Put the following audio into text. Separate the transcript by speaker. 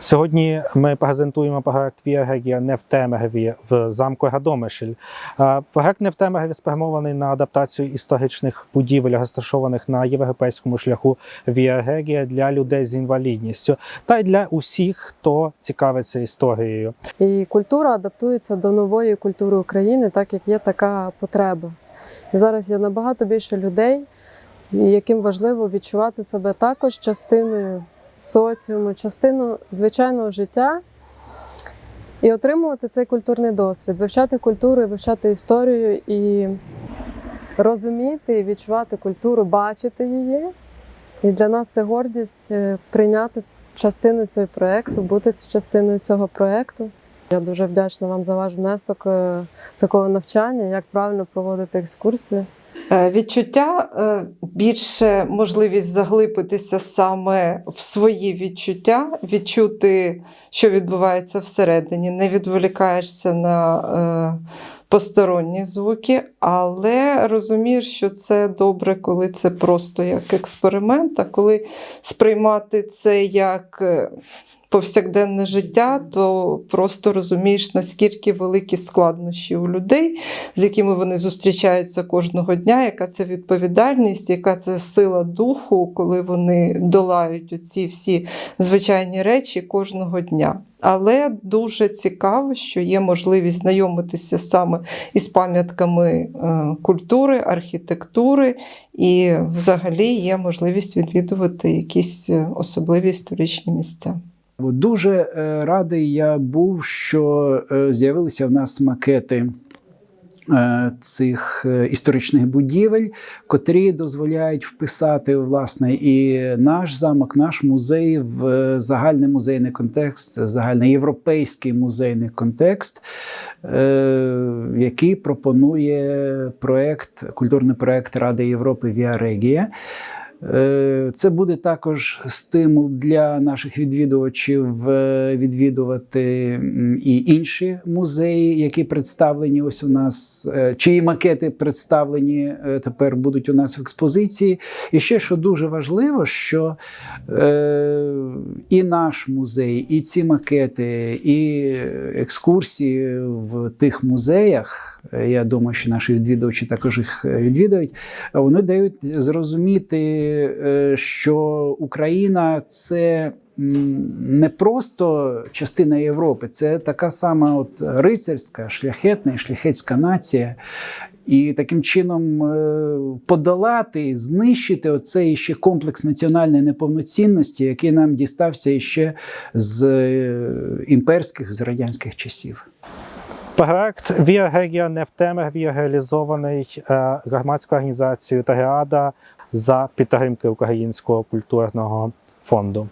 Speaker 1: Сьогодні ми презентуємо проект Віагегія не в замку Гадомишель. Е, Проект не в спрямований на адаптацію історичних будівель, розташованих на європейському шляху Віагегія для людей з інвалідністю та й для усіх, хто цікавиться історією.
Speaker 2: І культура адаптується до нової культури України, так як є така потреба. І зараз є набагато більше людей, яким важливо відчувати себе також частиною соціуму, частиною звичайного життя і отримувати цей культурний досвід, вивчати культуру, вивчати історію і розуміти і відчувати культуру, бачити її. І для нас це гордість е, прийняти частину цього проєкту, бути частиною цього проєкту. Я дуже вдячна вам за ваш внесок е, такого навчання, як правильно проводити екскурсії.
Speaker 3: Е, Відчуття е, більше можливість заглибитися саме в свої відчуття, відчути, що відбувається всередині, не відволікаєшся на е, посторонні звуки, але розумієш, що це добре, коли це просто як експеримент, а коли сприймати це як. Повсякденне життя, то просто розумієш, наскільки великі складнощі у людей, з якими вони зустрічаються кожного дня, яка це відповідальність, яка це сила духу, коли вони долають оці всі звичайні речі кожного дня. Але дуже цікаво, що є можливість знайомитися саме із пам'ятками е, культури, архітектури, і взагалі є можливість відвідувати якісь е, особливі історичні місця.
Speaker 4: Дуже е, радий я був, що е, з'явилися в нас макети. е, Цих історичних будівель, котрі дозволяють вписати власне і наш замок, наш музей в загальний музейний контекст, в загальноєвропейський музейний контекст, який пропонує проект, культурний проект Ради Європи Віа Регія. Е, Це буде також стимул для наших відвідувачів е, відвідувати і інші музеї, які представлені ось у нас, е, чиї макети представлені тепер будуть у нас в експозиції. І ще що дуже важливо, що і наш музей, і ці макети, і екскурсії в тих музеях. Е, Я думаю, що наші відвідувачі також їх е, відвідують. Вони дають зрозуміти, е, що Україна це не просто частина Європи, це така сама от рицарська, шляхетна і шляхетська нація. І таким чином е, подолати, знищити оцей ще комплекс національної неповноцінності, який нам дістався ще з е, імперських, з радянських часів.
Speaker 1: Проект Віагегія не в Темереві реалізований е, громадською організацією Тагеада за підтримки Українського культурного фонду.